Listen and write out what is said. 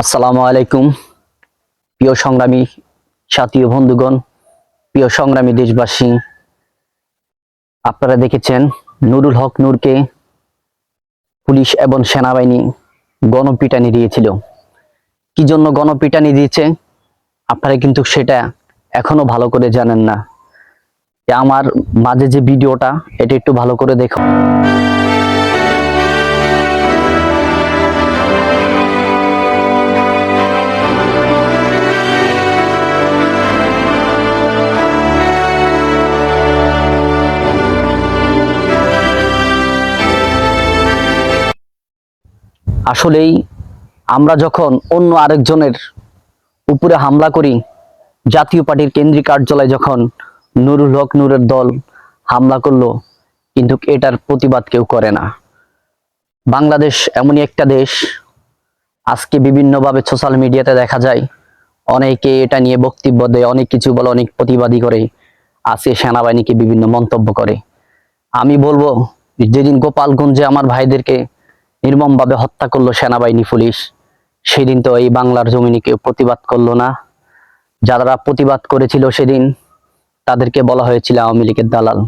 আসসালামু আলাইকুম। প্রিয় সংগ্রামী সাথী বন্ধুগণ, প্রিয় সংগ্রামী দেশবাসী, আপনারা দেখেছেন নুরুল হক নূরকে পুলিশ এবং সেনাবাহিনী গণপিটানি দিয়েছিল। কি জন্য গণপিটানি দিয়েছে? আপনারা কিন্তু সেটা এখনও ভালো করে জানেন না। আমার মাঝে যে ভিডিওটা, এটা একটু ভালো করে দেখুন। আসলেই আমরা যখন অন্য আরেকজনের উপরে হামলা করি, জাতীয় পার্টির কেন্দ্রীয় কার্যালয়ে যখন নুরুল হক নুরের দল হামলা করল, কিন্তু এটার প্রতিবাদ কেউ করে না। বাংলাদেশ এমনই একটা দেশ, আজকে বিভিন্নভাবে সোশ্যাল মিডিয়াতে দেখা যায়, অনেকে এটা নিয়ে বক্তব্য দেয়, অনেক কিছু বলে, অনেক প্রতিবাদী করে আজকে সেনাবাহিনীকে বিভিন্ন মন্তব্য করে। আমি বলব, যেদিন গোপালগঞ্জে আমার ভাইদেরকে নির্মমভাবে হত্যা করল সেনাবাহিনী, পুলিশ। সেদিন তো এই বাংলার জমিনে কেউ প্রতিবাদ করল না। যারা প্রতিবাদ করেছিল সেদিন তাদেরকে বলা হয়েছিল আওয়ামী লীগের দালাল।